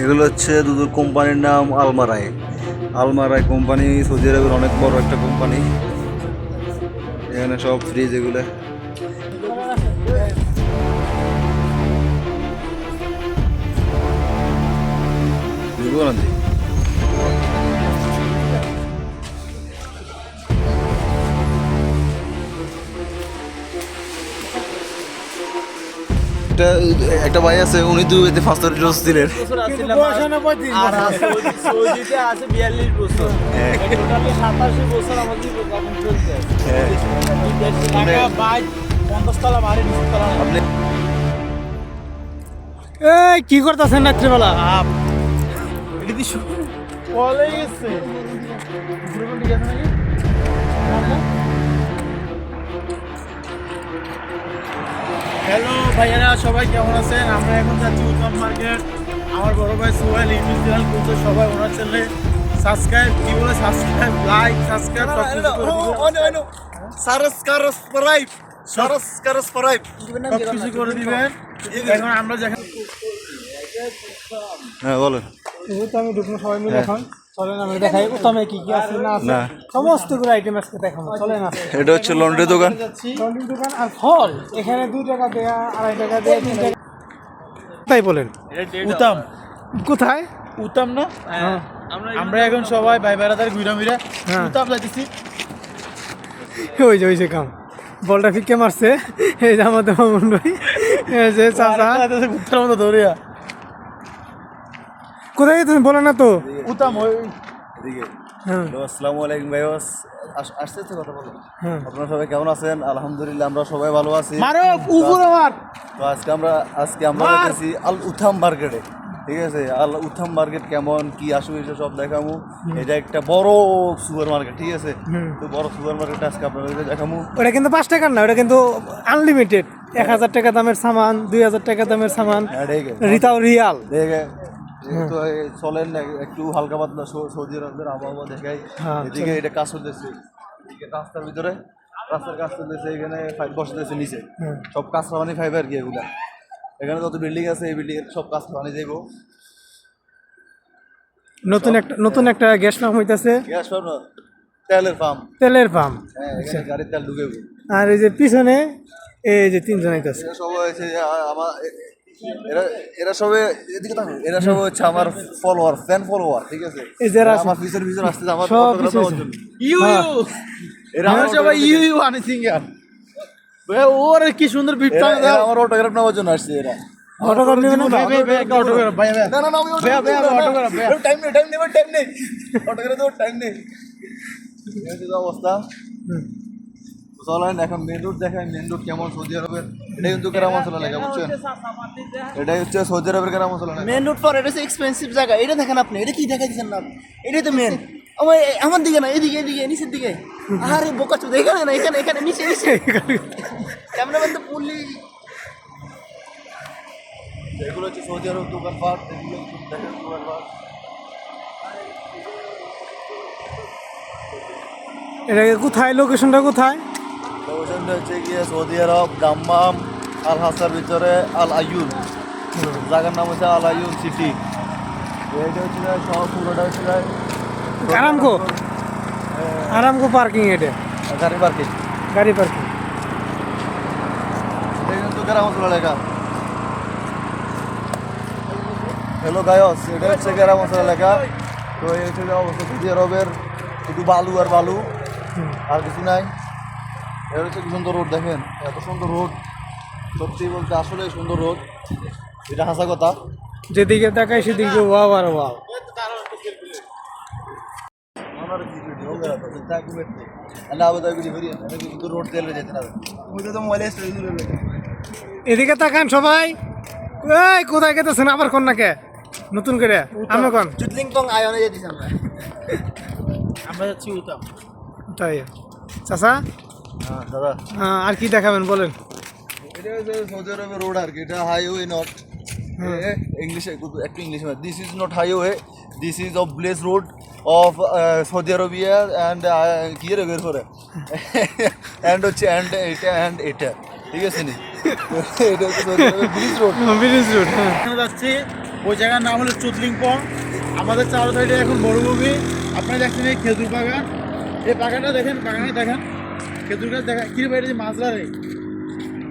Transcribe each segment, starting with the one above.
এগুলো হচ্ছে দুটো কোম্পানির নাম আলমারাই। আলমারাই কোম্পানি, সৌদি আরবের অনেক বড় একটা কোম্পানি। এখানে সব ফ্রিজ এগুলো। বুঝব না একটা একটা ভাই আছে উনি দুবাইতে ফার্স্ট ডোজ দিলেন। আর সৌদিতে আছে বিয়াল্লিশ বছর। হ্যাঁ। সাতাশি বছর আমাদের চলছে। হ্যাঁ। বাড়ি আপনি এই কি করতেছেন রাত্রিবেলা? এটা গেছে ঠিক আছে নাকি হ্যালো ভাইয়ারা সবাই কেমন আছেন? আমরা এখন যাচ্ছি উত্তম মার্কেট। আমার বড় ভাই সোহেল ইউটিউব চ্যানেল করছে সবাই ওনার চ্যানেলে সাবস্ক্রাইব কি বলে সাবস্ক্রাইব লাইক সাবস্ক্রাইব সব কিছু করে দিবেন। সব কিছু করে দিবেন। এখন আমরা যেখানে হ্যাঁ বলেন। তো আমি ঢুকবো সবাই মিলে এখন। চলেন আমি দেখাই। প্রথমে কি কি আছে না আছে? সমস্তগুলো আইটেম আজকে দেখাবো। চলেন আছে এটা হচ্ছে লন্ড্রি দোকান। লন্ড্রি দোকান আর ফল। এখানে দুই টাকা দেয়া আড়াই টাকা দেয়া তিন টাকা। তাই বলেন। উতাম কোথায়? উতাম না? আমরা এখন সবাই ভাই বেড়াদার ঘুরা মিরা উতাম যাইতেছি। ওই যে ওই যে কাম। বলটা ফিকে মারছে। এই যে আমাদের মামুন ভাই। এই যে চাচা। মতো ধরিয়া। কোথায় তুমি? বলো না তো। উতাম ওই এদিকে। হ্যাঁ। আসসালামু আলাইকুম ভাই আসছে তো কথা বলো। হ্যাঁ। আপনারা সবাই কেমন আছেন? আলহামদুলিল্লাহ আমরা সবাই ভালো আছি। মারো উপরে মার। তো আজকে আমরা আজকে আমরা আল উথাম মার্কেটে ঠিক আছে? আল উথাম মার্কেট কেমন? কি আসবে সব দেখামু। এটা একটা বড় সুপার মার্কেট ঠিক আছে? তো বড় সুপার মার্কেট আজকে আপনাদেরকে দেখামু। ওটা কিন্তু পাঁচ টাকার না ওটা কিন্তু আনলিমিটেড এক হাজার টাকা দামের সামান দুই হাজার টাকা দামের সামান। হ্যাঁ রিতাও রিয়াল দেখে তো এই চলেন একটু হালকা পাতলা সৌদি আরবের আবহাওয়া দেখাই। হ্যাঁ, এদিকে এটা কাজ চলতেছে। এদিকে রাস্তার ভিতরে রাস্তার কাজ চলতেছে এখানে ফাইভ বসতেছে নিচে। সব কাজ পানি ফাইভ আর কি এগুলা। এখানে যত বিল্ডিং আছে এই বিল্ডিং সব কাজ পানি যাইব। নতুন একটা নতুন একটা গ্যাস পাম্প হইতাছে। গ্যাস পাম্প তেলের পাম্প তেলের পাম্প হ্যাঁ এখানে গাড়ির তেল ঢুকে আর এই যে পিছনে এই যে তিনজন আইতাছে। সব হয়েছে আমার এরা এরা সবে এদিকে তাকাও, এরা সব হচ্ছে আমার ফলোয়ার ফ্যান ফলোয়ার ঠিক আছে? এই যারা আমার পিছনে পিছনে আসছে আমার নেওয়ার আছে। জন্য। ইউ ইউ এরা আমার সবাই ইউ ইউ আনি সিঙ্গার ওর কি সুন্দর বিট এরা- এরা আমার অটোগ্রাফ নেওয়ার জন্য আসছে এরা। অটোগ্রাফ নেবেন না ভাই ভাই ভাই অটোগ্রাফ ভাই ভাই। না না না আমি বেয়া, বেয়া, টাইম নেই টাইম নেই টাইম নেই। অটোগ্রাফ দেওয়ার টাইম নেই। এই হচ্ছে অবস্থা। হুম। চলেন এখন মেন রোড দেখাই মেন রোড কেমন সৌদি আরবের? এটাই কিন্তু কেরাম মশলা লেখা বুঝছেন? এটাই হচ্ছে সৌদি আরবের কেরাম মশলা লেখা। মেন রোড পর এটা হচ্ছে এক্সপেন্সিভ জায়গা। এটা দেখেন আপনি এটা কি দেখাচ্ছেন না? এটাই তো মেন আমার আমার দিকে না এদিকে এদিকে নিচের দিকে। আরে বোকা চুদ এখানে না এখানে এখানে নিচে নিচে। ক্যামেরাম্যান তো পুলি। এগুলো হচ্ছে সৌদি আরব দোকানপাট এগুলো দেখেন দোকানপাট। এটা কোথায়? লোকেশনটা কোথায়? লোকেশনটা হচ্ছে গিয়ে সৌদি আরব দাম্মাম আল হাসার ভিতরে আল আয়ুন জায়গার নাম হচ্ছে আল আয়ুন সিটি। এইটা হচ্ছে সব পুরোটা হচ্ছে আরামকো আরামকো পার্কিং এটা? গাড়ি পার্কিং গাড়ি পার্কিং এটা কিন্তু কেরাম মশলা লেখা হ্যালো গায়স এটা হচ্ছে কেরাম মশলা লেখা তো এই হচ্ছে অবস্থা সৌদি আরবের। শুধু বালু আর বালু। আর কিছু নাই। এটা হচ্ছে সুন্দর রোড দেখেন এত সুন্দর রোড। সত্যি বলতে আসলে সুন্দর রোড। এটা হাসা কথা। যেদিকে তাকাই সেদিকে ওয়াও আর ওয়াও এদিকে তাকান সবাই। এই কোথায় গেতেছেন? আবার কোন নাকে? নতুন করে? আমরা কোন? চুটলিং টং আয়নে যেতেছি আমরা। আমরা যাচ্ছি উতাম তাই। চাচা? আর কি দেখাবেন বলেন। এটা হচ্ছে সৌদি আরবের রোড আর কি এটা হাইওয়ে নট ইংলিশে একটু English this is not highway this is of bless road of Saudi Arabia and কি রে বের করে অ্যান্ড হচ্ছে অ্যান্ড এটা অ্যান্ড এটা ঠিক আছে নি? এটা হচ্ছে সৌদি আরবের ব্রিজ রোড ব্রিজ রোড হ্যাঁ। এখানে যাচ্ছি ওই জায়গার নাম হলো চুতলিংপং। আমাদের চার সাইডে এখন মরুভূমি আপনারা দেখছেন এই খেজুর বাগান। এই বাগানটা দেখেন বাগানে দেখেন। খেজুর গাছ দেখা কি বাইরে যে রে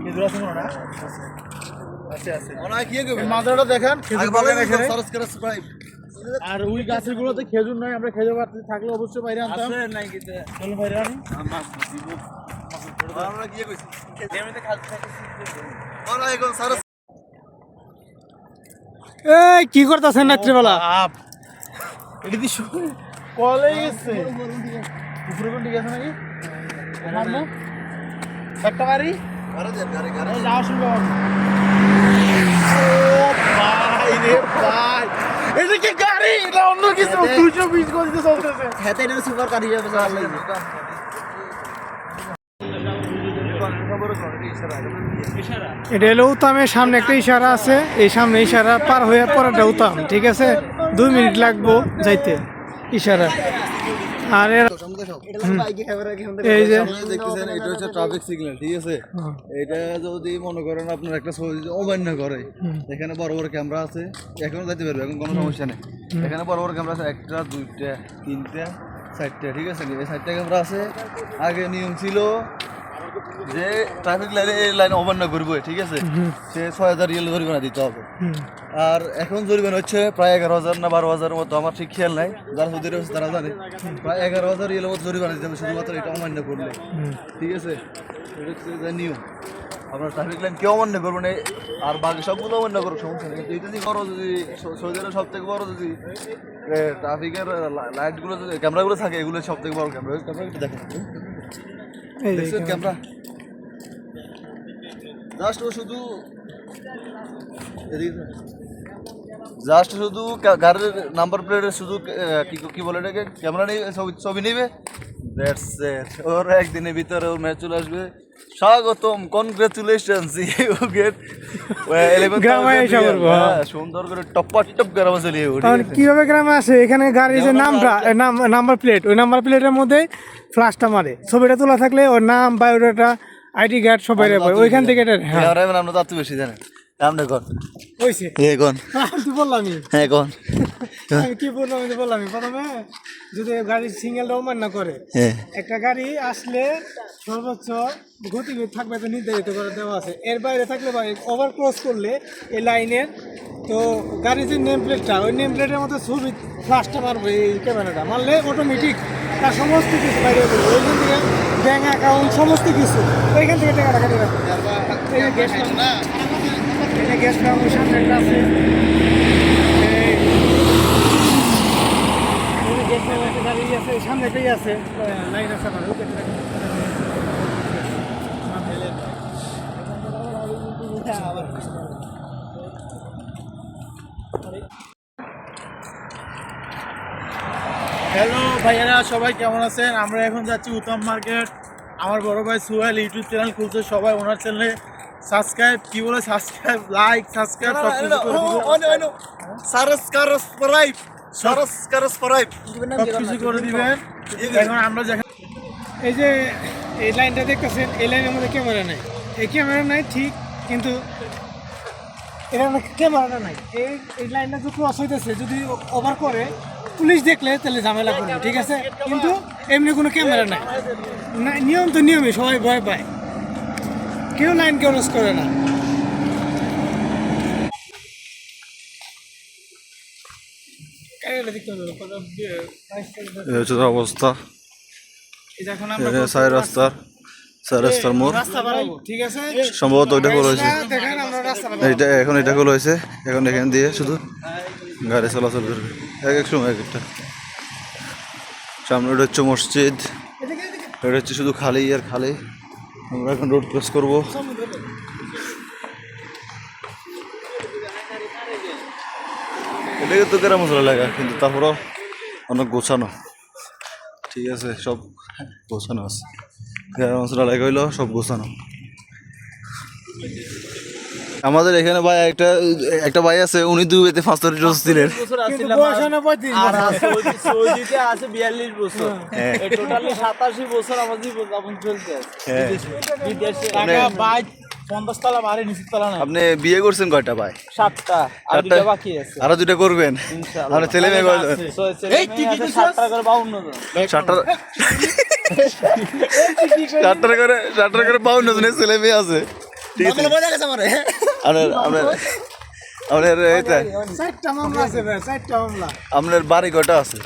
খেজুর আছে মনে হয় না? আছে আছে মনে কি দেখেন খেজুর সাবস্ক্রাইব আর ওই গাছের গুলোতে খেজুর নাই আমরা খেজুর থাকলে অবশ্যই বাইরে আনতাম চলো বাইরে আনি আমরা কি কইছি মনে হয় এখন সারস এই কি করতেছেন রাত্রিবেলা আপ এটা কি কলে গেছে উপরে কোন ঠিক আছে নাকি মারবো একটা মারি গারে দেন গারে গারে এই যাওয়া শুরু কর ও ভাই রে ভাই। এটা কি গাড়ি? এটা অন্য কিছু। দুশো বিশ গতিতে চলতেছে। হেতে না সুপার কারি যাবে চালা লাগবে এটা হলো উতামের সামনে একটা ইশারা আছে। এই সামনে ইশারা পার হয়ে পরেরটা উতাম ঠিক আছে? দুই মিনিট লাগবো যাইতে ইশারা। আর এটা এই যে দেখতেছেন হচ্ছে ট্রাফিক সিগন্যাল ঠিক আছে? এটা যদি মনে করেন আপনার একটা অমান্য করে এখানে বড় বড় ক্যামেরা আছে এখনও যাইতে পারবে এখন কোনো সমস্যা নেই। এখানে বড় বড় ক্যামেরা আছে একটা দুইটা তিনটা চারটা ঠিক আছে? এই চারটা ক্যামেরা আছে আগে নিয়ম ছিল যে ট্রাফিক লাইনে এই লাইন অমান্য করবে ঠিক আছে? সে ছয় হাজার রিয়েল জরিমানা দিতে হবে। আর এখন জরিমানা হচ্ছে প্রায় এগারো হাজার না বারো হাজারের মতো আমার ঠিক খেয়াল নাই। যারা সৌদি রয়েছে তারা জানে। প্রায় এগারো হাজার রিয়েলের মতো জরিমানা দিতে হবে শুধুমাত্র এটা অমান্য করলে। ঠিক আছে? এটা হচ্ছে যে নিয়ম। আপনার ট্রাফিক লাইন কেউ অমান্য করবেন এই- আর বাকি সবগুলো অমান্য করো সমস্যা নেই। এটা যদি করো যদি সৌ- সৌদি আরব সব থেকে বড় যদি ট্রাফিকের লাইটগুলো যদি ক্যামেরাগুলো থাকে এগুলো সব থেকে বড় ক্যামেরা ক্যামেরা দেখেন। দেখছেন ক্যামেরা? জাস্ট ও শুধু জাস্ট শুধু গাড়ির নাম্বার প্লেটের শুধু কি বলে এটাকে? ক্যামেরা নিয়ে ছবি ছবি নিবে। দ্যাটস ওর একদিনের ভিতরে ওর ম্যাচ চলে আসবে। স্বাগতম কনগ্রাচুলেশন ইউ গেট গ্রামে এসে পড়ব, হ্যাঁ। সুন্দর করে টপ্পা টপ গ্রামে চলে কারণ কীভাবে গ্রামে আসে? এখানে গাড়ির যে নামটা নাম্বার প্লেট ওই নাম্বার প্লেটের মধ্যে ফ্লাশটা মারে। ছবিটা তোলা থাকলে ওর নাম বায়োডাটা আইডি কার্ড সবাই ওইখান থেকে এটা হ্যাঁ। আমরা তো বেশি জানেন আপনি কোন? হয়েছে এ কোন? তুই বললামই হ্যাঁ কোন? আমি কি বললাম আমি তো প্রথমে যদি গাড়ি সিঙ্গেল রোমান না করে একটা গাড়ি আসলে সর্বোচ্চ থাকবে তো নির্ধারিত করে দেওয়া আছে। এর বাইরে থাকলে বা ওভার ক্রস করলে এই লাইনের তো গাড়ির যে নেম প্লেটটা ওই নেম প্লেটের মধ্যে ছবি ফ্লাশটা মারবে এই ক্যামেরাটা মারলে অটোমেটিক তার সমস্ত কিছু বাইরে ওইখান থেকে ব্যাঙ্ক অ্যাকাউন্ট সমস্ত কিছু। ওইখান থেকে টাকাটা কাটিয়ে রাখবে। সামনে একটা আছে আছে সামনে একটাই আছে লাইন আছে আমার হ্যালো ভাইয়ারা সবাই কেমন আছেন আমরা এখন যাচ্ছি উত্তম মার্কেট আমার বড় ভাই সুহেল ইউটিউব চ্যানেল খুলছে সবাই ওনার চ্যানেলে সাবস্ক্রাইব কি বলে সাবস্ক্রাইব লাইক সাবস্ক্রাইব সব কিছু করে কারস পরাইব সারস কারস পরাইব সব কিছু করে দিবেন এখন আমরা যেখানে এই যে এই লাইনটা দেখতেছেন এই লাইনের মধ্যে ক্যামেরা নাই। এই ক্যামেরা নাই ঠিক কিন্তু এটা ক্যামেরাটা নাই। এই এই লাইনটা যে ক্রস হইতেছে যদি ওভার করে পুলিশ দেখলে তাহলে ঝামেলা করবে ঠিক আছে? কিন্তু এমনি কোনো ক্যামেরা নাই। না নিয়ম তো নিয়মই সবাই ভয় পায়। কেউ লাইন ক্রস করে না। অবস্থা। রাস্তার মোড়। ঠিক আছে? সম্ভবত ওইটা খোলা হয়েছে। এইটা এখন এটা খোলা হয়েছে। এখন এখান দিয়ে শুধু গাড়ি চলাচল করবে। এক এক সময় এক একটা। সামনে ওটা হচ্ছে মসজিদ। এটা হচ্ছে শুধু খালি আর খালি। আমরা এখন রোড ক্রস করব। এটাকে তো কেরা মশলা লাগা, কিন্তু তারপরও অনেক গোছানো। ঠিক আছে, সব গোছানো আছে। কেরাম মশলা লাগা হইল সব গোছানো। আমাদের এখানে ভাই একটা একটা ভাই আছে উনি দুবেতে ফাঁসরি রোজ দিলেন। কিন্তু বয়স হয় হ্যাঁ। আপনি বিয়ে করছেন কয়টা ভাই? সাতটা। দুটা আরও দুটা করবেন? আপনার ছেলে মেয়ে সাতটা সাতটা করে সাতটা করে বাউন্ন জনের ছেলে মেয়ে আছে। ঠিক আছে আপনার গেছে আমার। আপনার আপনার আপনার এইটা চারটা মামলা আছে ভাই চারটা মামলা। আপনার বাড়ি কটা আছে?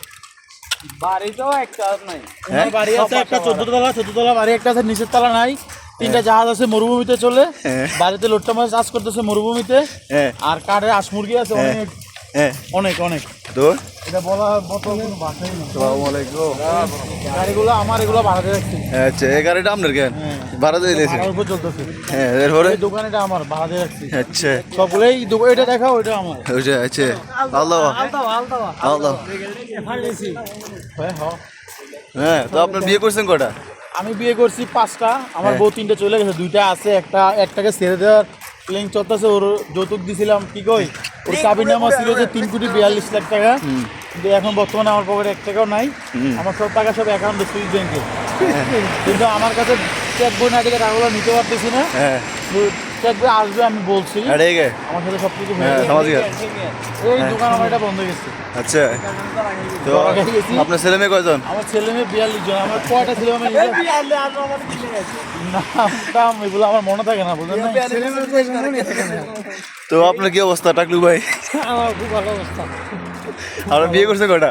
বাড়ি তো একটা নাই। হ্যাঁ? বাড়ি আছে একটা চোদ্দ তলা চোদ্দ তলা বাড়ি একটা আছে নিচের তলা নাই। তিনটা জাহাজ আছে মরুভূমিতে চলে। হ্যাঁ। বাড়িতে লোট্টা মাছ চাষ করতেছে মরুভূমিতে। হ্যাঁ। আর কাঠে হাঁস মুরগি আছে হ্যাঁ। অনেক। হ্যাঁ। অনেক অনেক। তো এটা বলা কোনো ভাষাই নেই। আসসালামু আলাইকুম। গাড়িগুলো আমার এগুলো ভাড়া দিয়ে রাখছি। আচ্ছা এই গাড়িটা আপনার কেন? ভাড়া দিয়ে ভাড়ার উপর চলতেছে। হ্যাঁ এরপরে? এই দোকান এটা আমার ভাড়া দিয়ে রাখছি। আচ্ছা। সবগুলোই এটা দেখাও এটা আমার। আচ্ছা। আল্লাহ। আল্লাহ। হ্যাঁ, হ্যাঁ। হ্যাঁ তো আপনার বিয়ে করছেন কটা? আমি বিয়ে করছি পাঁচটা। আমার হ্যাঁ। বউ তিনটে চলে গেছে দুইটা আছে একটা একটাকে ছেড়ে দেওয়ার প্লেন চলতেছে ওর যৌতুক দিছিলাম কি কই? ওর চাবি নাম ছিল যে তিন কোটি বিয়াল্লিশ লাখ টাকা। কিন্তু এখন বর্তমানে আমার পকেটে এক টাকাও নাই। আমার সব টাকা সব অ্যাকাউন্টে সুইচ ব্যাংকে কিন্তু আমার কাছে চেক বই না দিকে টাকাগুলো নিতে পারতেছি না। হ্যাঁ আসবে আমি বলছি। আর ঠিক আমার সাথে সব কিছু হ্যাঁ সামাজিক এই দোকান আমার এটা বন্ধ গেছে। আচ্ছা। তো আপনার ছেলে মেয়ে কয়জন? আমার ছেলে মেয়ে বিয়াল্লিশ জন। আমার কয়টা ছেলে মেয়ে নাম টাম এগুলো আমার মনে থাকে না বুঝলেন মনে তো আপনার কি অবস্থা টাকলু ভাই? আমার খুব ভালো অবস্থা। আপনার বিয়ে করছে কটা?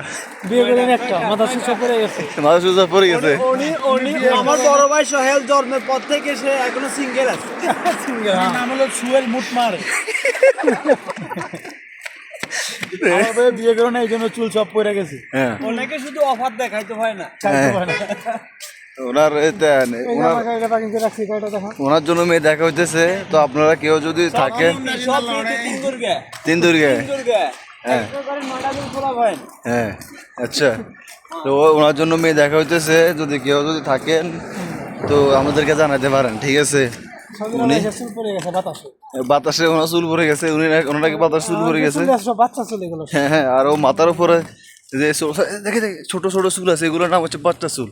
বিয়ে করেন একটা মাথা সুস্থ পড়ে গেছে। মাথা সুজা পড়ে গেছে। উনি উনি আমার বড় ভাই সোহেল জন্মের পর থেকে সে এখনও সিঙ্গেল আছে। আমার নাম হলো মুটমার। বিয়ে করে না এই জন্য চুল সব পড়ে গেছে। হ্যাঁ। ওনাকে শুধু অফার দেখাইতে হয় না না। ওনার ওনার জন্য মেয়ে দেখা হইতেছে তো আপনারা কেউ যদি থাকেন দুর্গে। তিন দুর্গে। হ্যাঁ। হয় হ্যাঁ আচ্ছা। তো ওনার জন্য মেয়ে দেখা হইতেছে যদি কেউ যদি থাকেন তো আমাদেরকে জানাতে পারেন ঠিক আছে? গেছে বাতাসে। ওনার চুল পরে গেছে উনি ওনাকে বাতাস চুল পরে গেছে। হ্যাঁ হ্যাঁ আর ও মাথার উপরে যে দেখে দেখে ছোট ছোট চুল আছে এগুলোর নাম হচ্ছে বাচ্চা চুল।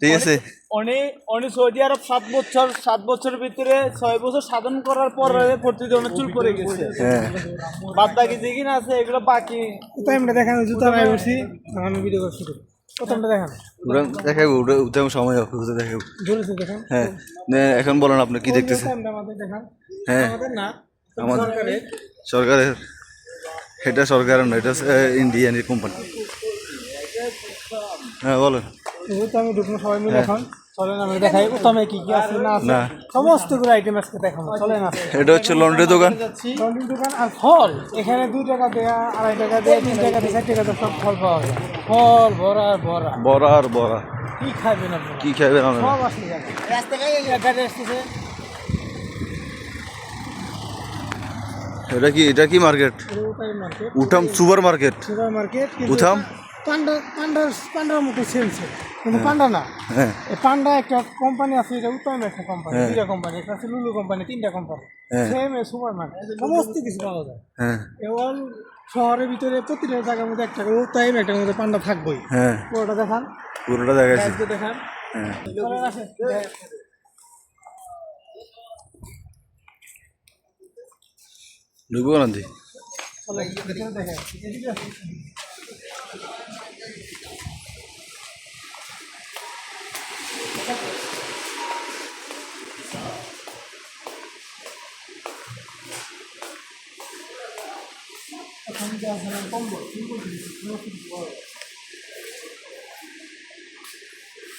ঠিক আছে? উনি উনি সৌদি আরব সাত বছর সাত বছরের ভিতরে ছয় বছর সাধন করার পর প্রতিদিন ওনার চুল পড়ে গেছে। হ্যাঁ। বাদ বাকি যে কিনা আছে এগুলো বাকি। টাইমটা দেখানো জুতা নাই বসি আমি ভিডিও করছি। দেখাবো সময় দেখাবো হ্যাঁ। এখন বলেন আপনি কি দেখতেছেন? হ্যাঁ। আমাদের না আমাদের সরকারের। সরকারের। এটা সরকারের না এটা ইন্ডিয়ান কোম্পানি হ্যাঁ বলেন আমি ঢুকবো সবাই মিলে এখন চলেন আমি দেখাই উত্তমে কি কি আছে না আছে সমস্তগুলো আইটেম আজকে দেখাবো চলেন আছে এটা হচ্ছে লন্ড্রি দোকান। টন্ডির দোকান আর ফল এখানে দুই টাকা দেয়া আড়াই টাকা দেয়া তিন টাকা দেয়া চার টাকা দেয়া সব ফল পাওয়া যায়। ফল আর ভরা বড়া আর বড়া। কি খাবেন আপনারা? কি খাইবেন আপনারা? সব আসলে যাবে। রাস্তায় গাড়ি আসতেছে। এটা কি এটা কি মার্কেট উঠাম সুপার মার্কেট সুপার মার্কেট উঠাম? পান্ডা পান্ডার পান্ডার মতো সেলছে কিন্তু পান্ডা না। হ্যাঁ। পান্ডা একটা কোম্পানি আছে এটা উত্তম একটা কোম্পানি হ্যাঁ। দুইটা কোম্পানি একটা আছে লুলু কোম্পানি তিনটা কোম্পানি হ্যাঁ। সেম সুপার মার্কেট সমস্ত কিছু পাওয়া যায়। হ্যাঁ। এবং শহরের ভিতরে প্রতিটা জায়গার মধ্যে একটা করে টাইম একটা মধ্যে পান্ডা থাকবোই। হ্যাঁ। পুরোটা দেখান। পুরোটা দেখাচ্ছি গাইজকে দেখান হ্যাঁ চলেন আসেন, দেখ। ঢুকবো না দি চলেন, ভিতরে দেখান। এদিকে আসেন। এখন যে আসলে কম্বল, কম্বল দিয়েছি, নতুন বড়।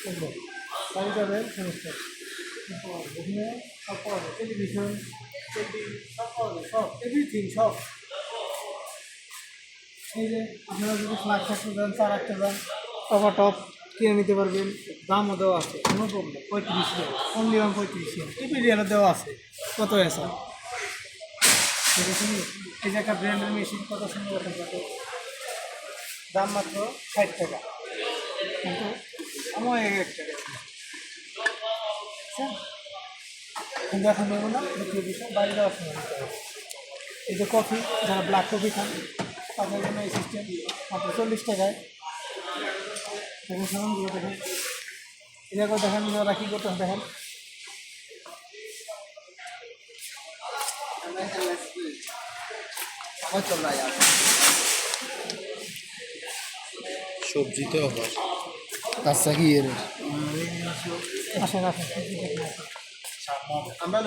কম্বল। বাড়ি যাবেন, সমস্যা। টেলিভিশন, টেলিভি, সব যায়, সব, এই যে আপনারা যদি ফ্ল্যাট থাকতে যান চা রাখতে যান টপা টপ কিনে নিতে পারবেন। দামও দেওয়া আছে। কোনো প্রবলেম পঁয়ত্রিশ রিয়াল অনলি ওয়ান পঁয়ত্রিশ রিয়াল টিপি রিয়ালও দেওয়া আছে। কত আছে? ঠিক আছে এই যে একটা ব্র্যান্ডের মেশিন কত সুন্দর একটা কত দাম মাত্র ষাট টাকা। কিন্তু আমার এক টাকা। বুঝছেন? কিন্তু এখন নেব না দ্বিতীয় বিষয় বাইরে সময় হবে। এই যে কফি যারা ব্ল্যাক কফি খান তাদের জন্য এই সিস্টেম মাত্র চল্লিশ টাকায়। দিয়ে দেখেন। এরকম দেখেন ওরা কী করতে দেখেন। সবজিতে আবার। আচ্ছা কি এর আসেন আসেন আমরা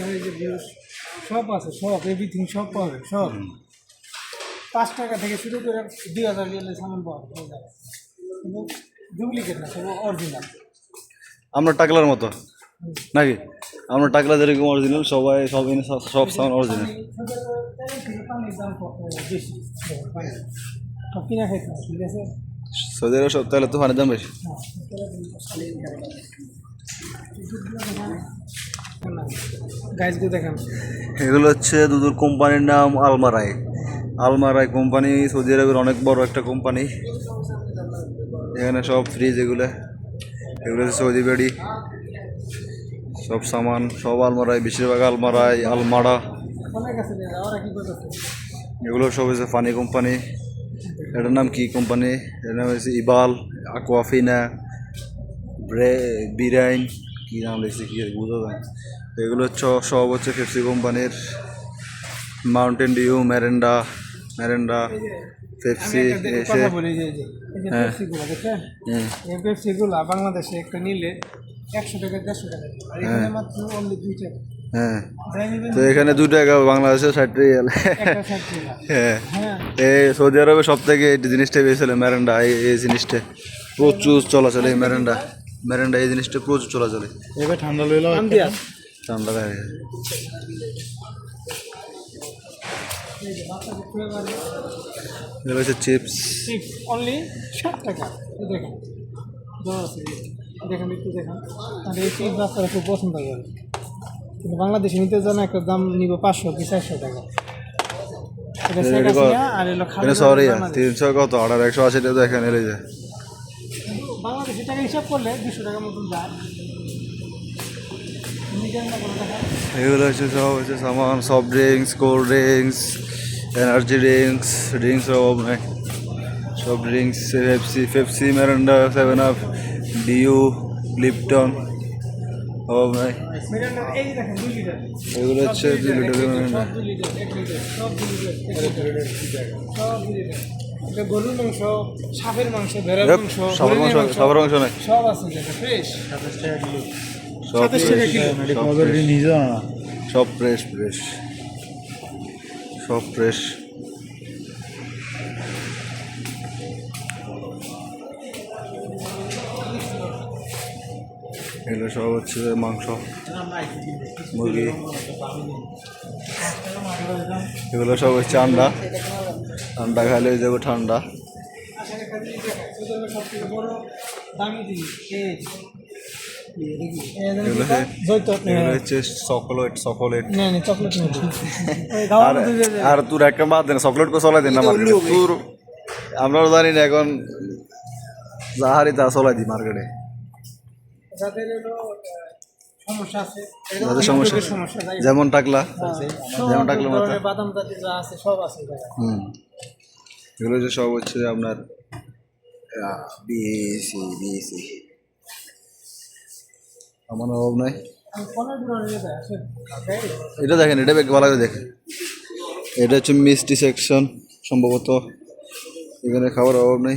হয় যে সব আছে সব এভরিথিং সব পাবে সব। পাঁচ টাকা থেকে শুরু করে দুই হাজার রিয়ালের সামান পাওয়া কিন্তু ডুপ্লিকেট না সব অরিজিনাল আমরা টাকলার মতো নাকি? আমরা টাকলা যেরকম অরিজিনাল সবাই সব সব- সামান অরিজিনাল সৌদি আরব সব তাহলে তো পানির দাম বেশি। এগুলো হচ্ছে দুধুর কোম্পানির নাম আলমারাই। আলমারাই কোম্পানি সৌদি আরবের অনেক বড় একটা কোম্পানি। এখানে সব ফ্রিজ এগুলো। এগুলো হচ্ছে সৌদি বেড়ি। সব সামান সব আলমারাই বেশিরভাগ আলমারাই আলমারা। এগুলো সব হচ্ছে ফানি কোম্পানি। এটার নাম কি কোম্পানি? এটার নাম হয়েছে ইবাল আকোয়াফিনা ব্রে বিরাইন কি নাম লিখছে কি বুঝা যায়। এগুলো হচ্ছে সব হচ্ছে পেপসি কোম্পানির। Mountain Dew Mirinda Mirinda Pepsi এসে যে হ্যাঁ। পেপসিগুলো বাংলাদেশে একটা নিলে একশো টাকা দেড়শো টাকা আর এখানে মাত্র অনলি দুই টাকা। হ্যাঁ। তো এখানে দু টাকা বাংলাদেশে ষাট রিয়াল হ্যাঁ। হ্যাঁ। এই সৌদি আরবে সব থেকে এই জিনিসটা চলে ম্যারেন্ডা এই জিনিসটা। প্রচুর চলাচলে এই ম্যারেন্ডা ম্যারেন্ডা এই জিনিসটা প্রচুর চলাচলে। এবার ঠান্ডা লইলো ঠান্ডা লাগে। চিপস। অনলি ষাট টাকা। দেখেন। দেখেন একটু দেখেন। আর এই রাস্তাটা খুব পছন্দ করে কিন্তু বাংলাদেশে নিতে জানা একটা দাম নিব পাঁচশো কি চারশো টাকা। তিনশো কত? অর্ডার একশো আশি টাকা এখানে এলে যায় বাংলাদেশি টাকা হিসাব করলে দুশো টাকা মতন যায়। নিজের না কোনো টাকা এগুলো হচ্ছে সব হচ্ছে সামান soft drinks cold drinks energy drinks drinks অভাব নাই সব drinks Pepsi Pepsi Mirinda seven up Dew Lipton অভাব নাই দুই লিটার এগুলো হচ্ছে দুই লিটারের সব দুই লিটার এক লিটার। সব দুই লিটার। এটা গরুর মাংস সাপের মাংস ভেড়ার মাংস সবার মাংস সবার মাংস নাই। সব আছে ফ্রেশ সাতাশ টাকা কিলো। সব fresh। নিজে না। সব ফ্রেশ ফ্রেশ সব ফ্রেশ এগুলো সব হচ্ছে মাংস মুরগি এগুলো সব হচ্ছে আন্ডা। আন্ডা খাইলে যাবে ঠান্ডা। আর তোর একটা বাদ দেন চকলেট চলাই দেন না তোর আমরাও জানি না এখন যাহারি তা চলাই দিই মার্কেটে যাদের হলো সমস্যা আছে যাদের। যেমন টাকলা হ্যাঁ, যেমন টাকলা মাথা। বাদাম জাতীয় যা আছে সব আছে হুম। এগুলো যে সব হচ্ছে আপনার বিএসি বিএসি আমার অভাব নাই? এটা দেখেন এটা ভালো করে দেখেন। এটা হচ্ছে মিষ্টি সেকশন সম্ভবত। এখানে খাবার অভাব নেই।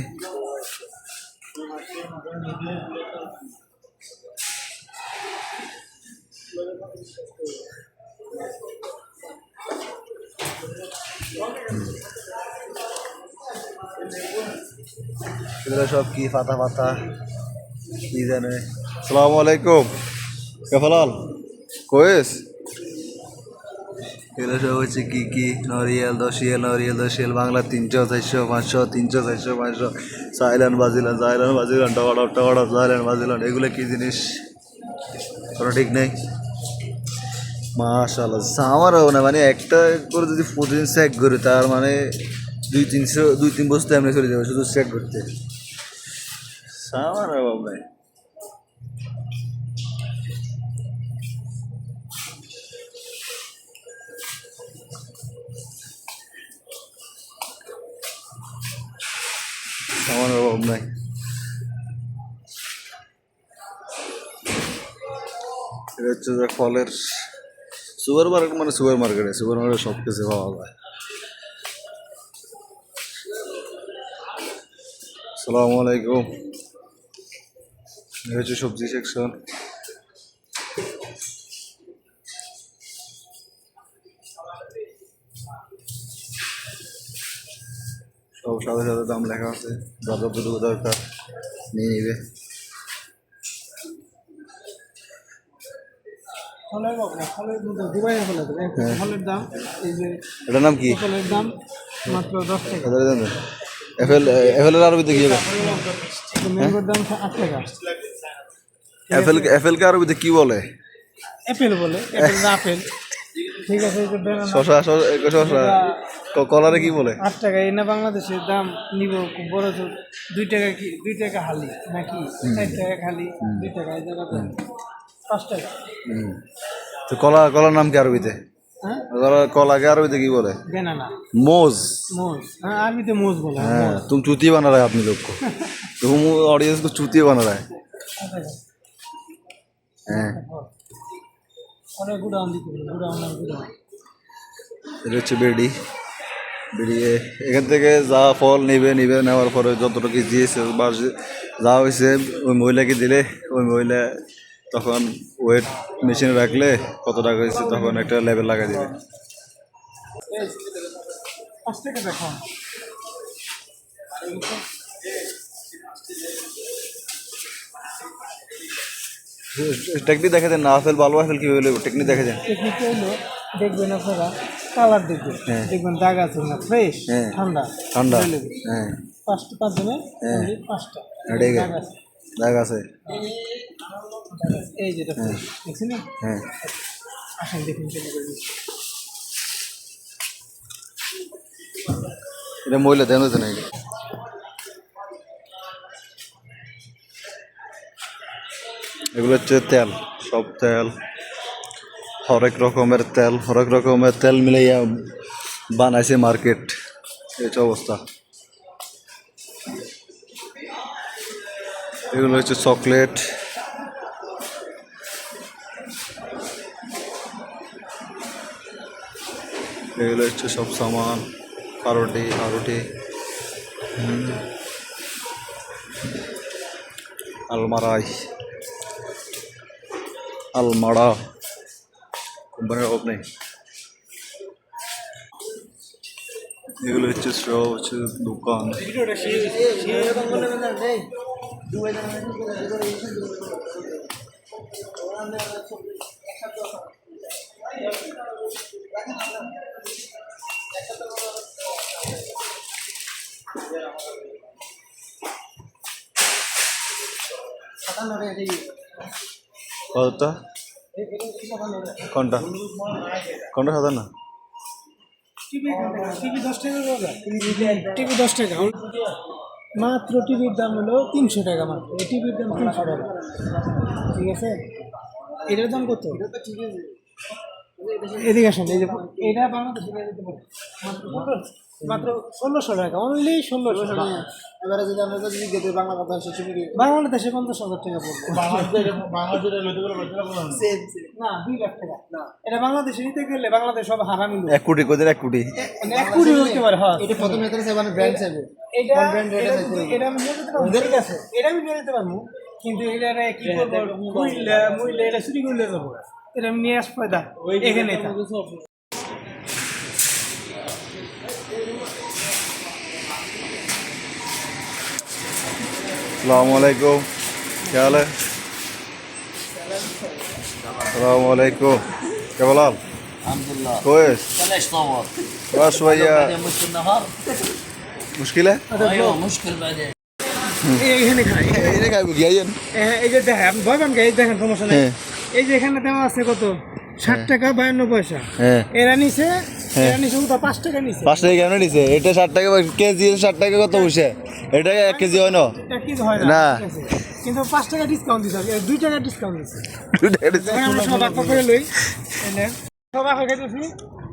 এগুলো সব কি পাতা পাতা কি জানে। সালাম আলাইকুম। কেফালাল কোয়েস এগুলো সব হচ্ছে কি কি? নরিয়াল দশ রিয়াল নরিয়াল দশ রিয়াল বাংলা তিনশো, চারশো, পাঁচশো, তিনশো, চারশো, পাঁচশো। সাইলান বাজিলান সাইলান বাজিলান টমাটপ টমাটপ সাইলান বাজিলান। এগুলো কি জিনিস? কোনো ঠিক নেই। মাশাল্লাহ আমারও না মানে একটা করে যদি প্রতিদিন চেক করি, তার মানে দুই তিনশো, দুই তিন বস্তু এমনি চলে যাবে, শুধু চেক করতে। সাওয়ার হবে আমার অভাব নাই এটা হচ্ছে যে ফলের সুপার মার্কেট মানে সুপার মার্কেটে সুপার মার্কেটে সব কিছু পাওয়া যায় আসসালামু আলাইকুম হচ্ছে সবজি সেকশন সব সাথে সাথে দাম লেখা আছে। যার যতটুকু দরকার নিয়ে নিবে। এই এটার নাম কি? দাম মাত্র দশ টাকা। এফএল এফএল আরবিতে কি হবে দাম আট টাকা। এফএল এফএল কে আরবিতে কি বলে অ্যাপেল বলে অ্যাপেল না আপেল ঠিক আছে এই যে বেনানা শশা শশা এ শশা ক- কলারে কি বলে আট টাকা এই না বাংলাদেশের দাম নিব খুব বড় জোর দুই টাকা কি দুই টাকা হালি নাকি চার টাকা খালি দুই টাকা এই জায়গাতে পাঁচ টাকা হুম। তো কলা কলার নাম কি আরবিতে হ্যাঁ কলা কলাকে আরবিতে কি বলে বেনানা মোজ মোজ হ্যাঁ আরবিতে মোজ বলে हाँ तुम चूती बना रहे अपने लोग को तुम ऑडियंस को चूती बना रहा है হ্যাঁ। অনেক গুড়াউন দিতে হবে গুড়াউন আর গুড়াউন। এটা হচ্ছে বেডি। বেডি এখান থেকে যা ফল নিবে নিবে নেওয়ার পরে যতটুকু দিয়েছে বা যা হয়েছে ওই মহিলাকে দিলে ওই মহিলা তখন ওয়েট মেশিনে রাখলে কত টাকা হয়েছে তখন একটা লেভেল লাগাই দিবে। দেখো। টেকনিক দেখে দেন না আপেল ভালো আপেল কীভাবে নেব টেকনিক দেখে দেন টেকনিক হলো দেখবেন আপনারা কালার দেখবেন হ্যাঁ। দেখবেন দাগ আছে না ফ্রেশ হ্যাঁ। ঠান্ডা ঠান্ডা। হ্যাঁ। পাঁচটা পাঁচ জনের হ্যাঁ। পাঁচটা দাগ আছে। দাগ আছে। এই যেটা দেখছেন না? হ্যাঁ। আসেন দেখুন কেন করে। এটা মহিলা দেন হচ্ছে নাকি? এগুলো হচ্ছে তেল, সব তেল। হরেক রকমের তেল, হরেক রকমের তেল মিলাইয়া বানাইছে মার্কেট। হচ্ছে অবস্থা। এগুলো হচ্ছে চকলেট। এগুলো হচ্ছে সব সামান পারোটি পারোটি আলমারাই। আলমারা। কোম্পানির অভাব নেই। এগুলো হচ্ছে সব হচ্ছে দোকান। কতটা কোনটা? কোনটা সাদা না? টিভি দশ টাকা মাত্র টিভির দাম হলো তিনশো টাকা মাত্র। টিভির দাম তিনশো টাকা। ঠিক আছে? এটার দাম কত? এদিকে আসেন, এই যে এটা বাংলাদেশে মাত্র- ষোলোশো টাকা অনলি ষোলোশো টাকা। এবারে যদি আমরা যদি গেতে বাংলা কথা শেষ করি বাংলাদেশে পঞ্চাশ হাজার টাকা পড়বে। Same same. না দুই লাখ টাকা। এটা বাংলাদেশে নিতে গেলে বাংলাদেশ সব হারামি এক কোটি কোদের এক কোটি? মানে এক কোটি হতে পারে হ্যাঁ। এটা প্রথমে ব্র্যান্ড চাইবে এটা আমি নিয়ে যেতে পারব এটা আমি নিয়ে যেতে পারব। কিন্তু এটা কি করব? মুইলে মুইলে এটা চুরি করলে যাব। এটা আমি নিয়ে আসব এখানে अलैक्म क्या हाल है अलैक्म क्या बोला আলহামদুলিল্লাহ कोयस بلاش نور बस भैया مش النهار मुश्किल है ايوه مشكل بعدين এই- এখানে খাই इन्हें क्या गया ये এই যে দেখেন ভয়বান গাই দেখেন সমস্যা নেই হ্যাঁ। এই যে এখানে দেওয়া আছে কত ষাট টাকা বায়ান্ন পয়সা হ্যাঁ এরা নিছে এরা নিছে ওটা পাঁচ টাকা কেন নিছে? এটা ষাট টাকা কেজি ষাট টাকা কত বসে এটা এক কেজি হয় না? এটা কি হয় না। কিন্তু পাঁচ টাকা ডিসকাউন্ট দিছে দুই টাকা ডিসকাউন্ট দিছে। টাকা করে লই। হয়ে গেছে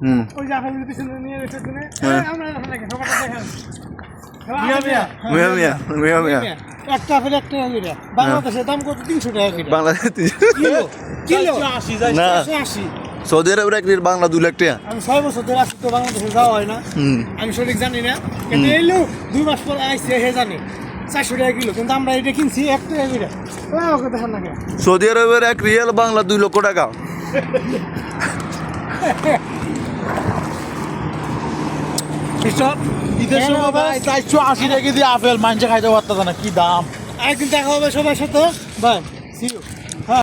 হুম। ওই যে পিছনে নিয়ে আমরা দেখেন একটা আপেল বাংলাদেশের দাম কত? তিনশো টাকা কিলো কিলো। না। আশি। সৌদি আরবের এক বাংলা দুই লাখ টাকা। আমি ছয় বছর ধরে আসি তো বাংলাদেশে যাওয়া হয় না। আমি সঠিক জানি না। কিন্তু দুই মাস পর আইসে হে জানে। চারশো টাকা কিলো। কিন্তু আমরা এটা কিনছি এক টাকা করে। ওকে দেখেন না সৌদি আরবের এক রিয়াল বাংলা দুই লক্ষ টাকা। ঈদের হ্যাঁ, সময় ভাই। ভাই চারশো আশি টাকা দিয়ে আপেল মাংস খাইতে পারতেছে না কি দাম? একদিন দেখা হবে সবার সাথে। বাই। সি হ্যাঁ।